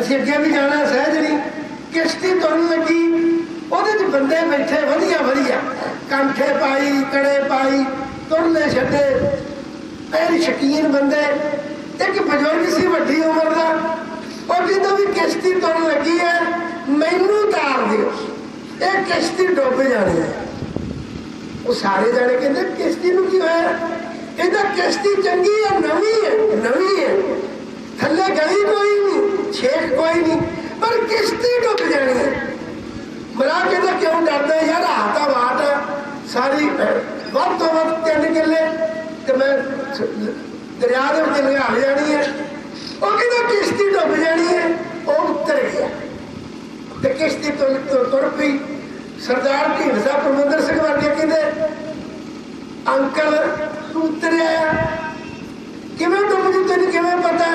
ਅਸੀਂ ਅੱਗੇ ਵੀ ਜਾਣਾ ਸਹਿਜ ਨਹੀਂ। ਕਿਸ਼ਤੀ ਤੁਰਨ ਲੱਗੀ। ਉਹਦੇ 'ਚ ਬੰਦੇ ਬੈਠੇ, ਵਧੀਆ ਵਧੀਆ। ਕੰਠੇ ਪਾਈ, ਕੜੇ ਪਾਈ ਤੁਰਨੇ ਛੱਡੇ। ਐਨ ਸ਼ਕੀਨ ਬੰਦੇ। ਇੱਕ ਬਜ਼ੁਰਗ ਸੀ ਵੱਡੀ ਉਮਰ ਦਾ। ਉਹ ਜਦੋਂ ਵੀ ਕਿਸ਼ਤੀ ਤੁਰਨ ਲੱਗੀ ਹੈ ਮੈਨੂੰ ਤਾਰ ਦਿਓ। ਇਹ ਕਿਸ਼ਤੀ ਡੁੱਬ ਜਾਣੀ ਹੈ ਉਹ ਸਾਰੇ ਜਾਣੇ ਕਹਿੰਦੇ, ਕਿਸ਼ਤੀ ਨੂੰ ਕੀ ਹੋਇਆ? ਕਹਿੰਦਾ, ਕਿਸ਼ਤੀ ਚੰਗੀ ਹੈ ਨਵੀਂ ਹੈ ਨਵੀਂ ਹੈ ਥੱਲੇ ਗਈ ਕੋਈ ਨਹੀਂ ਕੋਈ ਨਹੀਂ ਪਰ ਕਿਸ਼ਤੀ ਡੁੱਬ ਜਾਣੀ ਹੈ। ਮਰਾ ਕਹਿੰਦਾ ਕਿਉਂ ਡਰਦਾ ਯਾਰ? ਹਾਤਾ ਬਾਟ ਹੈ ਸਾਰੀ, ਵੱਧ ਤੋਂ ਵੱਧ ਤਿੰਨ ਕਿੱਲੇ ਤੇ ਮੈਂ ਦਰਿਆ ਦੇ ਵਿੱਚ ਲੰਘਾ ਜਾਣੀ ਹੈ। ਉਹ ਕਹਿੰਦਾ ਕਿਸ਼ਤੀ ਡੁੱਬ ਜਾਣੀ ਹੈ? ਉਹ ਉੱਤਰ ਗਿਆ। ਤੇ ਕਿਸ਼ਤੀ ਤੋਂ ਤੁਰ ਪਈ। ਸਰਦਾਰ ਢੀਂਡਸਾ ਪਰਮਿੰਦਰ ਸਿੰਘ ਵਰਗੇ ਕਹਿੰਦੇ, ਅੰਕਲ, ਤੂੰ ਉਤਰਿਆ ਕਿਵੇਂ ਡੁੱਬ ਜੂ ਤੈਨੂੰ ਕਿਵੇਂ ਪਤਾ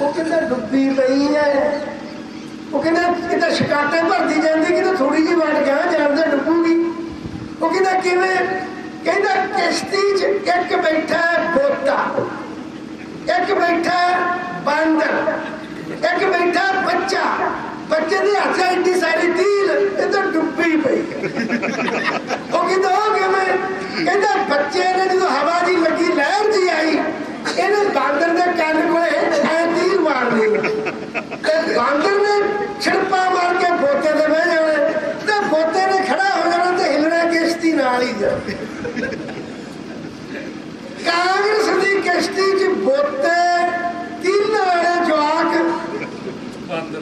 ਉਹ ਕਹਿੰਦਾ ਡੁੱਬੀ ਪਈ ਹੈ ਉਹ ਕਹਿੰਦਾ ਕਿਤੇ ਸ਼ਿਕਾਟੇ ਭਰਦੀ ਜਾਂਦੀ ਕਿਤੇ ਥੋੜੀ ਜਿਹੀ ਵਾਟ ਗਿਆ ਜਾਂਦੇ ਡੁੱਬੂਗੀ। ਉਹ ਕਹਿੰਦਾ ਕਿਵੇਂ? ਕਹਿੰਦਾ ਕਿਸ਼ਤੀ 'ਚ ਇੱਕ ਬੈਠਾ ਹੈ ਇੱਕ ਬੈਠਾ ਬਾਂਦਰ, ਇੱਕ ਬੈਠਾ ਬੱਚਾ। ਬੱਚੇ ਦੇ ਹੱਥ 'ਚ ਇੰਨੀ ਸਾਰੀ ਤੀਲ ਇਹ ਤਾਂ ਡੁੱਬੀ ਪਈ। ਉਹ ਕਹਿੰਦਾ ਉਹ ਕਿਵੇਂ? ਕਹਿੰਦਾ ਬੱਚੇ ਨੇ ਜਦੋਂ ਹਵਾ ਦੀ ਲੱਗੀ ਲਹਿਰ ਜੀ ਆਈ ਇਹਨੇ ਬਾਂਦਰ ਦੇ ਕੰਨ ਕੋਲੇ ਐ ਢੀਲ ਮਾਰ ਲਈ ਤੇ ਬਾਂਦਰ ਨੇ ਛਿੜਪਾ ਮਾਰ ਕੇ ਬੋਤੇ ਤੇ ਬਹਿ ਜਾਣੇ। ਤੇ ਬੋਤੇ ਨੇ ਖੜਾ ਹੋ ਜਾਣਾ ਤੇ ਹਿਲਣਾ ਕਿਸ਼ਤੀ ਨਾਲ ਹੀ ਜਾਵੇ। ਕਾਂਗਰਸ ਦੀ ਕਿਸ਼ਤੀ 'ਚ ਬੋਤੇ ਤਿੰਨ ਵਾਲੇ ਜਵਾਕ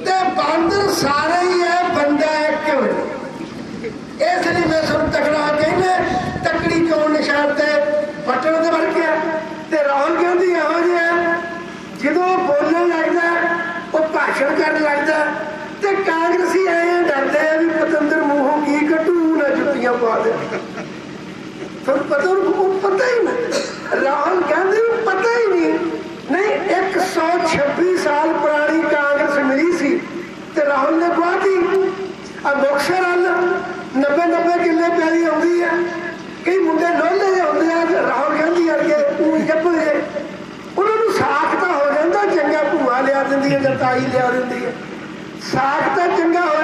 ਤੇ ਬਾਂਦਰ ਸਾਰੇ ਹੀ ਹੈ ਬੰਦਾ ਇੱਕ ਵੇ ਇਸ ਲਈ ਮੈਂ ਤੁਹਾਨੂੰ ਤਕੜਾ ਕਹਿੰਦਾ ਤਕੜੀ ਕਿਉਂ ਨਿਸ਼ਾਨ ਤੇ ਬਟਨ ਤੇ ਵੜ ਗਿਆ ਤੇ ਰਾਹੁਲ ਗਾਂਧੀ ਇਹੋ ਜਿਹਾ ਜਦੋਂ ਉਹ ਬੋਲਣ ਲੱਗਦਾ ਉਹ ਭਾਸ਼ਣ ਲੱਗਦਾ ਤੇ ਕਾਂਗਰਸੀ ਐਂ ਡਰਦੇ ਆ ਵੀ ਪਤੰਦਰ ਮੂੰਹੋਂ ਕੀ ਕੱਢੂ, ਨਾ ਜੁੱਤੀਆਂ ਪਾ ਦੇ। ਤੁਹਾਨੂੰ ਪਤਾ ਉਹਨੂੰ ਪਤਾ ਹੀ ਨਹੀਂ। ਰਾਹੁਲ ਗਾਂਧੀ ਨੂੰ ਪਤਾ ਹੀ ਨਹੀਂ। ਨਹੀਂ 126 ਸਾਲ ਪੁਰਾਣੀ ਕਾਂਗਰਸ ਮਿਲੀ ਸੀ ਤੇ ਰਾਹੁਲ ਨੇ ਗਵਾਤੀ ਆ ਮੁਕਸਰ ਹਲ 90 90 ਕਿੱਲੇ ਪੈਲੀ ਆਉਂਦੀ ਆ। ਕਈ ਮੁੰਡੇ ਲੋਲੇ ਜਿਹੇ ਹੁੰਦੇ ਆ, ਰਾਹੁਲ ਗਾਂਧੀ ਵਰਗੇ ਉਹ ਜੱਪਲ ਜੇ ਉਹਨਾਂ ਨੂੰ ਸਾਖ ਤਾਂ ਹੋ ਜਾਂਦਾ, ਚੰਗਾ ਭੂਆ ਲਿਆ ਦਿੰਦੀ ਹੈ ਜਤਾਈ ਲਿਆ ਦਿੰਦੀ ਹੈ